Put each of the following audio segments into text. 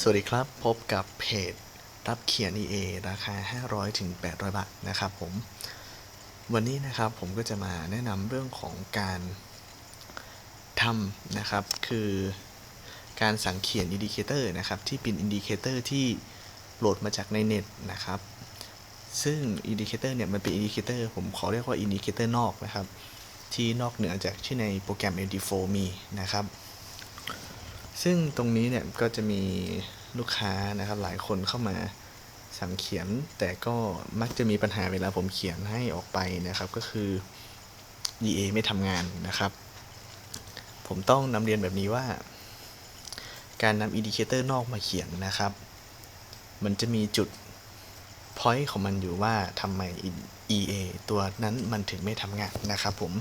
สวัสดีครับ พบกับเพจรับเขียน EA ราคา 500 ถึง 800 บาทนะครับผม วันนี้นะครับผมก็จะมาแนะนำเรื่องของการทำนะครับ คือการสั่งเขียนอินดิเคเตอร์นะครับ ที่เป็นอินดิเคเตอร์ที่โหลดมาจากในเน็ตนะครับ ซึ่งอินดิเคเตอร์เนี่ยมันเป็นอินดิเคเตอร์ผมขอเรียกว่าอินดิเคเตอร์นอกนะครับ ที่นอกเหนือจากที่ในโปรแกรม MD4 มีนะครับ ซึ่งตรงนี้เนี่ยก็จะมีลูกค้านะครับหลายคนเข้ามาสั่งเขียน แต่ก็มักจะมีปัญหาเวลาผมเขียนให้ออกไปนะครับ ก็คือ EA ไม่ทำงานนะครับ ผมต้องนำเรียนแบบนี้ว่า การนำอินดิเคเตอร์นอกมาเขียนนะครับ มันจะมีจุด point ของมันอยู่ว่าทำไม EA ตัวนั้นมันถึงไม่ทำงานนะครับผม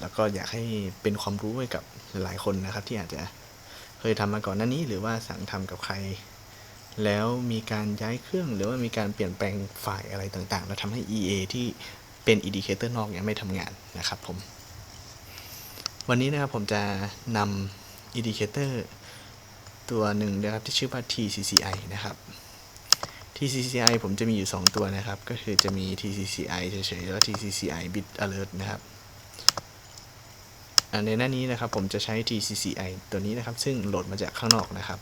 แล้วก็อยากให้เป็นความรู้ให้กับหลายคนนะครับ ที่อาจจะเคยทำมาก่อนหน้านี้ หรือว่าสั่งทำกับใคร แล้วมีการย้ายเครื่องหรือว่ามีการเปลี่ยนแปลงฝ่ายอะไรต่างๆ แล้วทำให้ EA ที่เป็นอินดิเคเตอร์นอกเนี่ยไม่ทำงานนะครับผม วันนี้นะครับผมจะนำอินดิเคเตอร์ตัวหนึ่งนะครับที่ชื่อว่า TCCI นะครับ TCCI ผมจะมีอยู่ 2 ตัวนะครับ ก็คือจะมี TCCI เฉยๆ แล้ว TCCI Bit Alert นะครับ ในหน้านี้นะครับผมจะใช้ TCCI ตัวนี้นะครับ ซึ่งโหลดมาจากข้างนอกนะครับ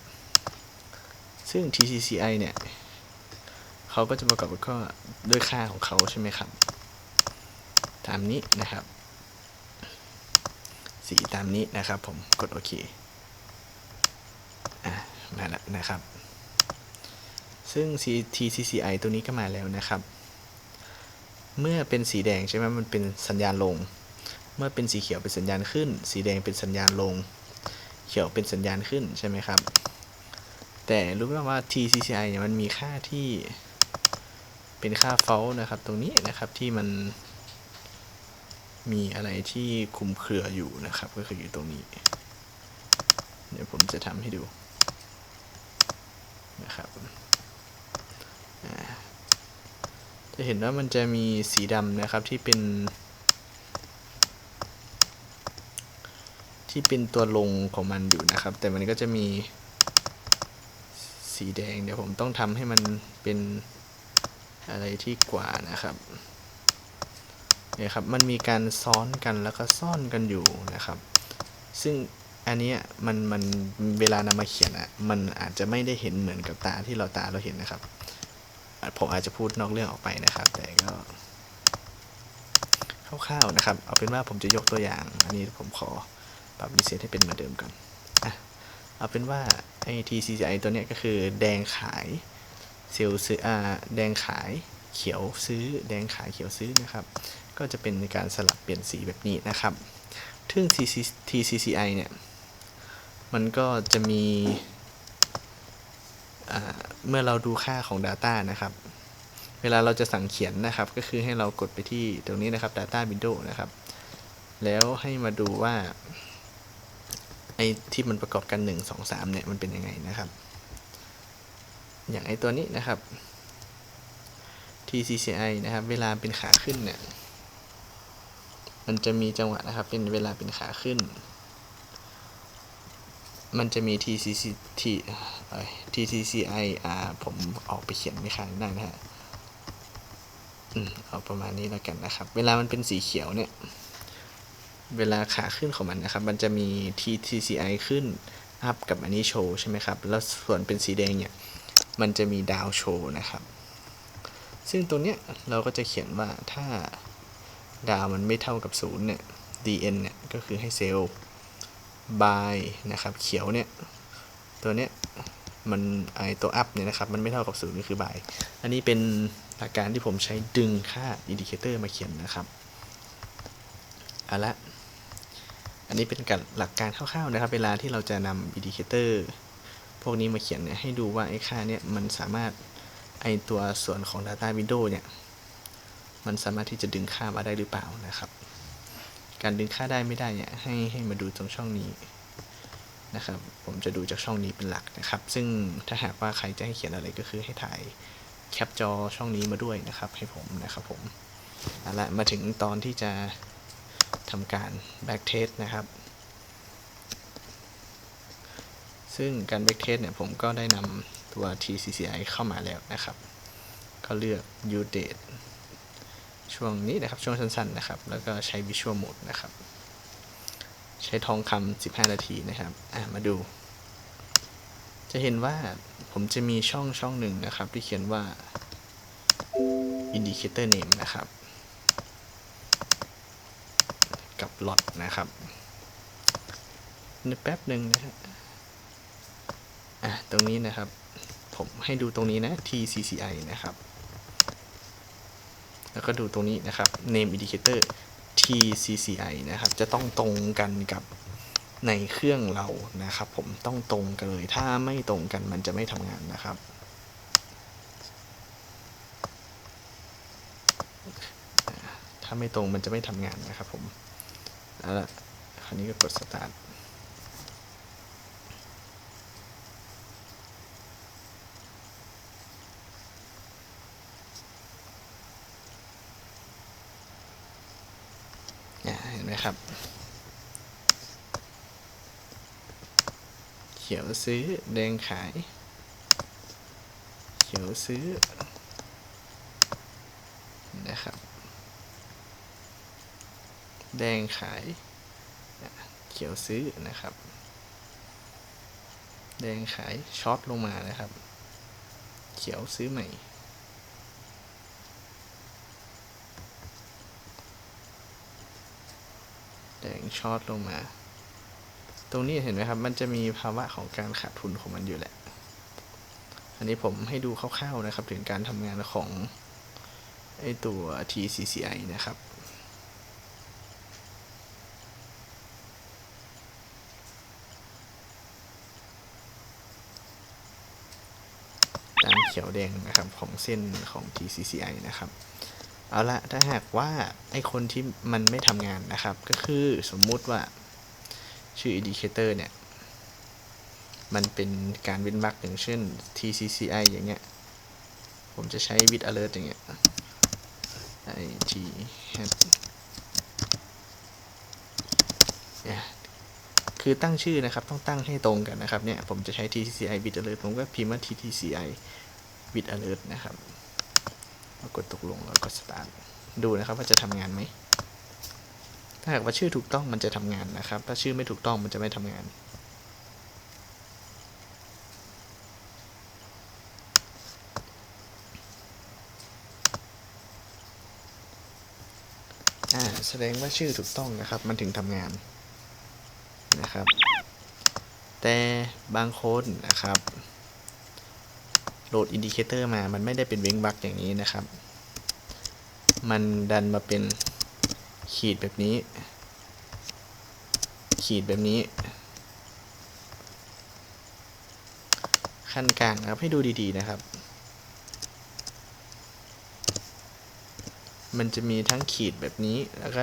ซึ่ง TCCI เนี่ยเขาก็จะประกอบกับข้อด้วยค่าของเขาใช่ไหมครับ ตามนี้นะครับ สีตามนี้นะครับ ผมกดโอเคอะมาแล้วนะครับ ซึ่ง TCCI ตัวนี้ก็มาแล้วนะครับ เมื่อเป็นสีแดงใช่ไหมมันเป็นสัญญาณลง เมื่อเป็นสีเขียวเป็นสัญญาณขึ้น สีแดงเป็นสัญญาณลง เขียวเป็นสัญญาณขึ้นใช่ไหมครับ แต่รู้ไหมว่า TCCI เนี่ยมันมีค่าที่เป็นค่า fault นะครับ ตรงนี้นะครับที่มันมีอะไรที่คุมเครืออยู่นะครับ ก็คืออยู่ตรงนี้ เดี๋ยวผมจะทำให้ดูนะครับจะเห็นว่ามันจะมีสีดำนะครับที่เป็น ที่เป็นตัวลงของมันอยู่นะครับ แต่มันก็จะมีสีแดง เดี๋ยวผมต้องทำให้มันเป็นอะไรที่กว่านะครับเนี่ยครับมันมีการซ้อนกันแล้วก็ซ่อนกันอยู่นะครับ ซึ่งอันนี้มันมันเวลานำมาเขียนอะ่ะมันอาจจะไม่ได้เห็นเหมือนกับตาที่เราตาเราเห็นนะครับ ผมอาจจะพูดนอกเรื่องออกไปนะครับ แต่ก็คร่าวๆนะครับ เอาเป็นว่าผมจะยกตัวอย่าง อันนี้ผมขอ ปรับรีเซ็ตให้เป็นเหมือนเดิมก่อนเอาเป็นว่าไอ้ TCCI ตัวเนี้ยก็คือแดงขายเซลล์ซื้ออ่าแดงขายเขียวซื้อ แดงขายเขียวซื้อนะครับ ก็จะเป็นการสลับเปลี่ยนสีแบบนี้นะครับซึ่ง TCCI เนี่ย มันก็จะมีเมื่อเราดูค่าของ Data นะครับ เวลาเราจะสั่งเขียนนะครับ ก็คือให้เรากดไปที่ตรงนี้นะครับ Data Window นะครับ แล้วให้มาดูว่า ไอ้ที่มันประกอบกัน 1 2 3เนี่ยมันเป็นยังไงนะครับ อย่างไอ้ตัวนี้นะครับ TCCI นะครับ เวลาเป็นขาขึ้นเนี่ย มันจะมีจังหวะนะครับ เป็นเวลาเป็นขาขึ้น มันจะมี TCC T TCCI อ่าผมออกไปเขียนไม่ค้างได้นะฮะอืมเอาประมาณนี้แล้วกันนะครับ เวลามันเป็นสีเขียวเนี่ย เวลาขาขึ้นของมันนะครับ มันจะมี TCCI ขึ้นอัพกับอันนี้โชว์ใช่ไหมครับ แล้วส่วนเป็นสีแดงเนี่ย มันจะมีดาวโชว์นะครับ ซึ่งตัวเนี้ยเราก็จะเขียนว่าถ้าดาวมันไม่เท่ากับศูนย์เนี่ย dn เนี่ย ก็คือให้เซลล์ by นะครับ เขียวเนี่ย ตัวเนี้ยมันไอตัว up เนี่ยนะครับ มันไม่เท่ากับศูนย์ก็คือ by อันนี้เป็นหลักการที่ผมใช้ดึงค่าอินดิเคเตอร์มาเขียนนะครับ เอาละ อันนี้เป็นการหลักการคร่าวๆนะครับ เวลาที่เราจะนำอินดิเคเตอร์พวกนี้มาเขียนเนี่ยให้ดูว่าไอ้ค่าเนี่ยมันสามารถไอตัวส่วนของ Data Window เนี่ย มันสามารถที่จะดึงค่ามาได้หรือเปล่านะครับ การดึงค่าได้ไม่ได้เนี่ยให้ให้มาดูตรงช่องนี้นะครับ ผมจะดูจากช่องนี้เป็นหลักนะครับ ซึ่งถ้าหากว่าใครจะให้เขียนอะไรก็คือให้ถ่ายแคปจอช่องนี้มาด้วยนะครับ ให้ผมนะครับผมเอาละมาถึงตอนที่จะ ทำการ back test นะครับ ซึ่งการ backtest เนี่ยผมก็ได้นำตัว TCCI เข้ามาแล้วนะครับ ก็เลือก use date ช่วงนี้นะครับ ช่วงสั้นๆนะครับ แล้วก็ใช้ visual mode นะครับ ใช้ทองคำ15 นาทีนะครับมาดู จะเห็นว่าผมจะมีช่องช่องหนึ่งนะครับ ที่เขียนว่า indicator name นะครับ กับ lot นะครับในแป๊บหนึ่งนะฮะอะตรงนี้นะครับ ผมให้ดูตรงนี้นะ TCCI นะครับ แล้วก็ดูตรงนี้นะครับ name indicator TCCI นะครับ จะต้องตรงกันกับในเครื่องเรานะครับ ผมต้องตรงกันเลย ถ้าไม่ตรงกันมันจะไม่ทำงานนะครับถ้าไม่ตรงมันจะไม่ทำงานนะครับผม แล้วล่ะคราวนี้ก็กด start อ่เห็นไหมครับ เขียวซื้อแดงขาย เขียวซื้อนะครับ แดงขาย เขียวซื้อนะครับ แดงขายช็อตลงมานะครับ เขียวซื้อใหม่ แดงช็อตลงมา ตรงนี้เห็นไหมครับ มันจะมีภาวะของการขาดทุนของมันอยู่แหละ อันนี้ผมให้ดูคร่าวๆนะครับ ถึงการทำงานของไอตัว TCCI นะครับ ตามเขียว แดงนะครับของเส้นของ TCCI นะครับ เอาละถ้าหากว่าไอคนที่มันไม่ทำงานนะครับ ก็คือสมมุติว่าชื่อ indicator เนี่ย มันเป็นการเว้นวรรคอย่างเช่น TCCI อย่างเงี้ย ผมจะใช้ with alert อย่างเงี้ย IT hat เนี่ยคือตั้งชื่อนะครับ ต้องตั้งให้ตรงกันนะครับเนี่ย ผมจะใช้ TCCI with alert ผมก็พิมพ์ว่า TCCI with alert นะครับกดตกลงแล้วก็ start ดูนะครับว่าจะทำงานไหม ถ้าหากว่าชื่อถูกต้องมันจะทำงานนะครับ ถ้าชื่อไม่ถูกต้องมันจะไม่ทำงานอ่าแสดงว่าชื่อถูกต้องนะครับ มันถึงทำงานนะครับ แต่บางคนนะครับ โหลดอินดิเคเตอร์มา มันไม่ได้เป็นเว้งวักอย่างนี้นะครับ มันดันมาเป็นขีดแบบนี้ ขีดแบบนี้ ขั้นกลางนะครับให้ดูดีๆนะครับ มันจะมีทั้งขีดแบบนี้ แล้วก็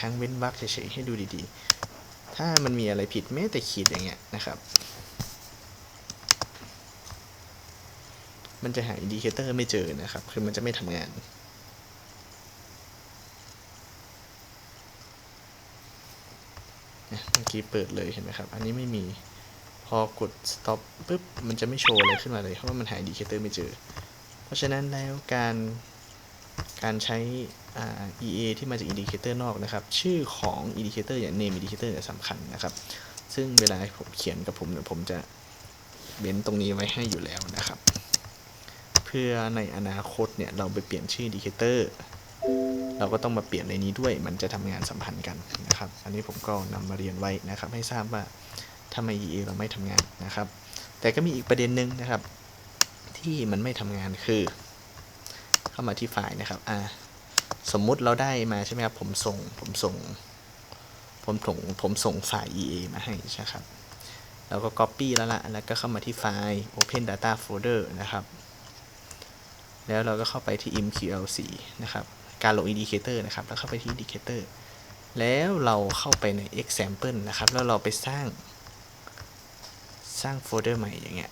ทั้งเว้นวรรคเฉยๆให้ดูดีๆ ถ้ามันมีอะไรผิดแม้แต่ขีดอย่างเงี้ยนะครับ มันจะหาอินดิเคเตอร์ไม่เจอนะครับ คือมันจะไม่ทำงานเมื่อกี้เปิดเลยเห็นไหมครับ อันนี้ไม่มี พอกด stop ปุ๊บ มันจะไม่โชว์อะไรขึ้นมาเลย เพราะว่ามันหาอินดิเคเตอร์ไม่เจอ เพราะฉะนั้นแล้วการการใช้ EA ที่มาจากอินดิเคเตอร์นอกนะครับ ชื่อของอินดิเคเตอร์อย่าง name indicator เนี่ยสำคัญนะครับ ซึ่งเวลาผมเขียนกับผมเนี่ยผมจะเว้นตรงนี้ไว้ให้อยู่แล้วนะครับ เพื่อในอนาคตเนี่ยเราไปเปลี่ยนชื่อดิเคเตอร์เราก็ต้องมาเปลี่ยนในนี้ด้วย มันจะทำงานสัมพันธ์กันนะครับ อันนี้ผมก็นำมาเรียนไว้นะครับ ให้ทราบว่าทำไม EA เราไม่ทำงานนะครับ แต่ก็มีอีกประเด็นหนึ่งนะครับ ที่มันไม่ทำงานคือ เข้ามาที่ไฟล์นะครับอ่าสมมุติเราได้มาใช่ไหมครับ ผมส่ง ผมส่ง ผมส่ง ผมส่งไฟล์ EA มาให้ใช่ครับ แล้วก็ Copy แล้วละแล้วก็เข้ามาที่ไฟล์ Open Data Folder นะครับ แล้วเราก็เข้าไปที่ MQL4 นะครับ การลง Indicator นะครับ แล้วเข้าไปที่ Indicator แล้วเราเข้าไปใน Example นะครับ แล้วเราไปสร้าง สร้างโฟลเดอร์ใหม่อย่างเงี้ย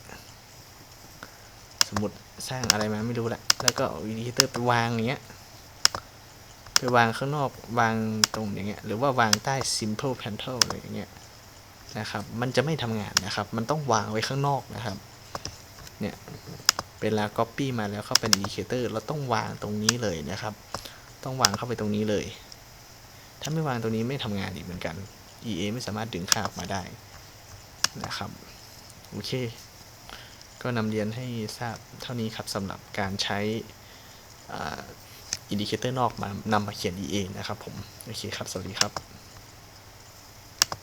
สมมติสร้างอะไรมาไม่รู้ละ แล้วก็เอา Indicator ไปวางอย่างเงี้ย ไปวางข้างนอก วางตรงอย่างเงี้ย หรือว่าวางใต้ simple panel อะไรอย่างเงี้ยนะครับ มันจะไม่ทำงานนะครับ มันต้องวางไว้ข้างนอกนะครับ เนี่ย เวลา Copy มาแล้วเข้าเป็น Indicator เราต้องวางตรงนี้เลยนะครับ ต้องวางเข้าไปตรงนี้เลย ถ้าไม่วางตรงนี้ไม่ทำงานอีกเหมือนกัน EA ไม่สามารถดึงค่าออกมาได้นะครับ โอเค ก็นำเรียนให้ทราบเท่านี้ครับสำหรับการใช้อินดิเคเตอร์นอกมานำมาเขียน EA นะครับผม โอเคครับ สวัสดีครับ